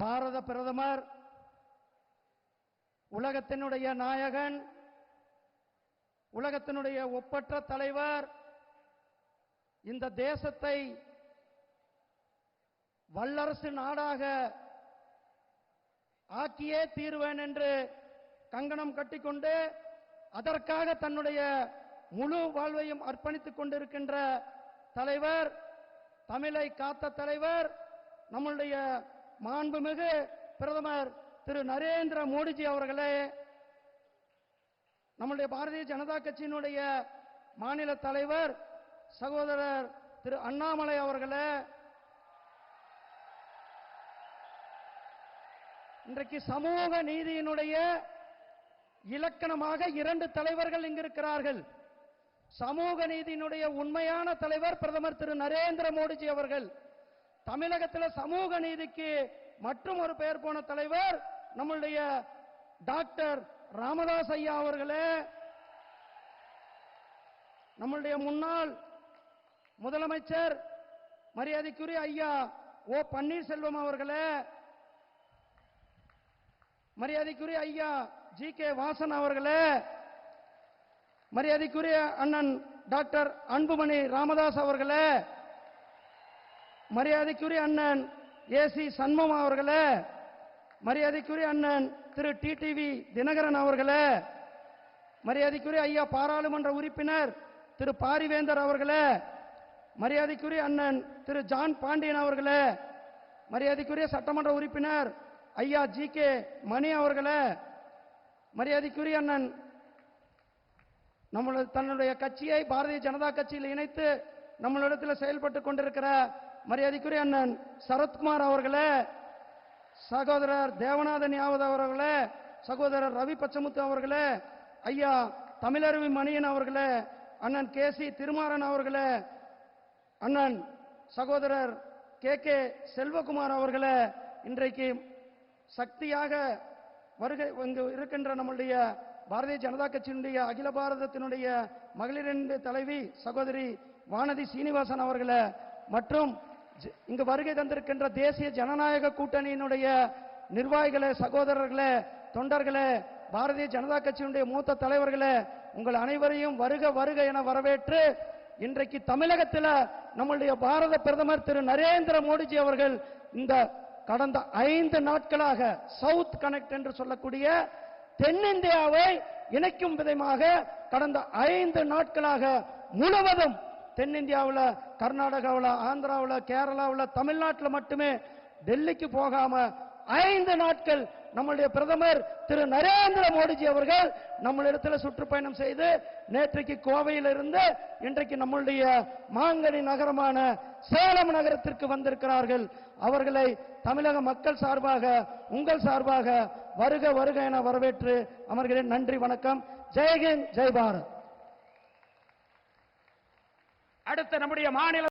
பாரத பிரதமர் உலகத்தினுடைய நாயகன் உலகத்தினுடைய ஒப்பற்ற தலைவர் இந்த தேசத்தை வல்லரசு நாடாக ஆக்கியே தீர்வேன் என்று கங்கணம் கட்டிக்கொண்டு அதற்காக தன்னுடைய முழு வாழ்வையும் அர்ப்பணித்துக் கொண்டிருக்கின்ற தலைவர் தமிழை காத்த தலைவர் நம்முடைய மாண்புமிகு பிரதமர் திரு நரேந்திர மோடிஜி அவர்களே நம்முடைய பாரதிய ஜனதா கட்சியினுடைய மாநில தலைவர் சகோதரர் திரு அண்ணாமலை அவர்களே இன்றைக்கு சமூக நீதியினுடைய இலக்கணமாக இரண்டு தலைவர்கள் இங்கு இருக்கிறார்கள் சமூக நீதியினுடைய உண்மையான தலைவர் பிரதமர் திரு நரேந்திர மோடிஜி அவர்கள். தமிழகத்தில் சமூக நீதிக்கு மற்றும் ஒரு பெயர் போன தலைவர் நம்முடைய டாக்டர் ராமதாஸ் ஐயா அவர்களே. நம்முடைய முன்னாள் முதலமைச்சர் மரியாதைக்குரிய ஐயா ஓ பன்னீர்செல்வம் அவர்களே. மரியாதைக்குரிய ஐயா ஜி கே வாசன் அவர்களே. மரியாதைக்குரிய அண்ணன் டாக்டர் அன்புமணி ராமதாஸ் அவர்களே. மரியாதைக்குரிய அண்ணன் ஏசி சண்முகம் அவர்களே மரியாதைக்குரிய அண்ணன் திரு டிடிவி தினகரன் அவர்களே மரியாதைக்குரிய ஐயா பாராளுமன்ற உறுப்பினர் திரு பாரிவேந்தர் அவர்களே மரியாதைக்குரிய அண்ணன் திரு ஜான் பாண்டியன் அவர்களே மரியாதைக்குரிய சட்டமன்ற உறுப்பினர் ஐயா ஜி கே மணி அவர்களே மரியாதைக்குரிய அண்ணன் நம்மளது தன்னுடைய கட்சியை பாரதிய ஜனதா கட்சியில் இணைத்து நம்மளிடத்தில் செயல்பட்டு கொண்டிருக்கிற மரியாதைக்குரிய அண்ணன் சரத்குமார் அவர்களே சகோதரர் தேவநாதன் யாவது அவர்களே சகோதரர் ரவி பச்சமுத்து அவர்களே ஐயா தமிழருவி மணியன் அவர்களே அண்ணன் கே சி திருமாறன் அவர்களே அண்ணன் சகோதரர் கே கே செல்வகுமார் அவர்களே இன்றைக்கு சக்தியாக வருகை இங்கு இருக்கின்ற நம்முடைய பாரதிய ஜனதா கட்சியினுடைய அகில பாரதத்தினுடைய மகளிரின் தலைவி சகோதரி வானதி சீனிவாசன் அவர்களே மற்றும் இங்கு வருகை தந்திருக்கின்ற தேசிய ஜனநாயக கூட்டணியினுடைய நிர்வாகிகளே சகோதரர்களே தொண்டர்களே பாரதிய ஜனதா கட்சியினுடைய மூத்த தலைவர்களே உங்கள் அனைவரையும் வருக வருக என வரவேற்று இன்றைக்கு தமிழகத்தில் நம்முடைய பாரத பிரதமர் திரு நரேந்திர மோடிஜி அவர்கள் இந்த கடந்த ஐந்து நாட்களாக சவுத் கனெக்ட் என்று சொல்லக்கூடிய தென்னிந்தியாவை இணைக்கும் விதமாக கடந்த ஐந்து நாட்களாக முழுவதும் தென்னிந்தியாவில் கர்நாடகாவில் ஆந்திராவில் கேரளாவில் தமிழ்நாட்டில் மட்டுமே டெல்லிக்கு போகாம ஐந்து நாட்கள் நம்முடைய பிரதமர் திரு நரேந்திர மோடிஜி அவர்கள் நம்மளிடத்தில் சுற்றுப்பயணம் செய்து நேற்றைக்கு கோவையிலிருந்து இன்றைக்கு நம்முடைய மாங்கனி நகரமான சேலம் நகரத்திற்கு வந்திருக்கிறார்கள். அவர்களை தமிழக மக்கள் சார்பாக உங்கள் சார்பாக வருக வருக என வரவேற்று அவர்களின் நன்றி வணக்கம். ஜெய்ஹிந்த் ஜெய் பாரத். அடுத்த நம்முடைய மாநில